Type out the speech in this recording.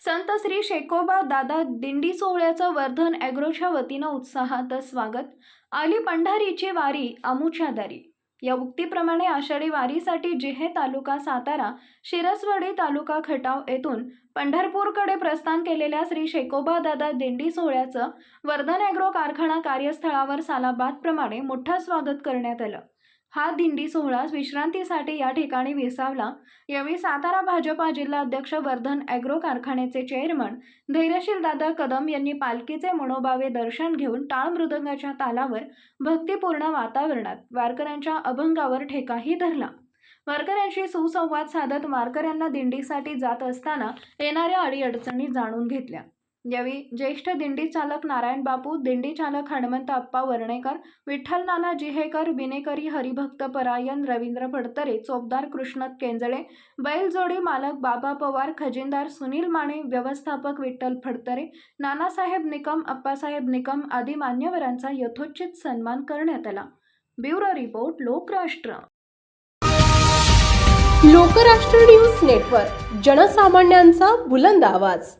संत श्री शेकोबा दादा दिंडी सोहळ्याचं वर्धन ॲग्रोच्या वतीनं उत्साहात स्वागत. आली पंढरीची वारी अमुच्या दारी. या उक्तीप्रमाणे आषाढी वारीसाठी जिहे तालुका सातारा शिरसवडी तालुका खटाव येथून पंढरपूरकडे प्रस्थान केलेल्या श्री शेकोबा दादा दिंडी सोहळ्याचं वर्धन ॲग्रो कारखाना कार्यस्थळावर सालाबादप्रमाणे मोठं स्वागत करण्यात आलं. हा दिंडी सोहळा विश्रांतीसाठी या ठिकाणी विसावला. यावेळी सातारा भाजपा जिल्हा अध्यक्ष वर्धन ॲग्रो कारखान्याचे चेअरमन धैर्यशील दादा कदम यांनी पालखीचे मनोभावे दर्शन घेऊन टाळ मृदंगाच्या तालावर भक्तिपूर्ण वातावरणात वारकऱ्यांच्या अभंगावर ठेकाही धरला. वारकऱ्यांशी सुसंवाद साधत वारकऱ्यांना दिंडीसाठी जात असताना येणाऱ्या अडीअडचणी जाणून घेतल्या. यावेळी ज्येष्ठ दिंडी चालक नारायण बापू दिंडी चालक हनुमंत अप्पा वर्णेकर विठ्ठल नाना जिहेकर बिनेकरी हरिभक्त परायण रवींद्र फडतरे चोपदार कृष्णत केंजळे बैलजोडी मालक बाबा पवार खजिनदार सुनील माने व्यवस्थापक विठ्ठल फडतरे नानासाहेब निकम अप्पासाहेब निकम आदी मान्यवरांचा यथोचित सन्मान करण्यात आला. Bureau report Lokrashtra. Lokrashtra news network जनसामान्यांचा बुलंद आवाज.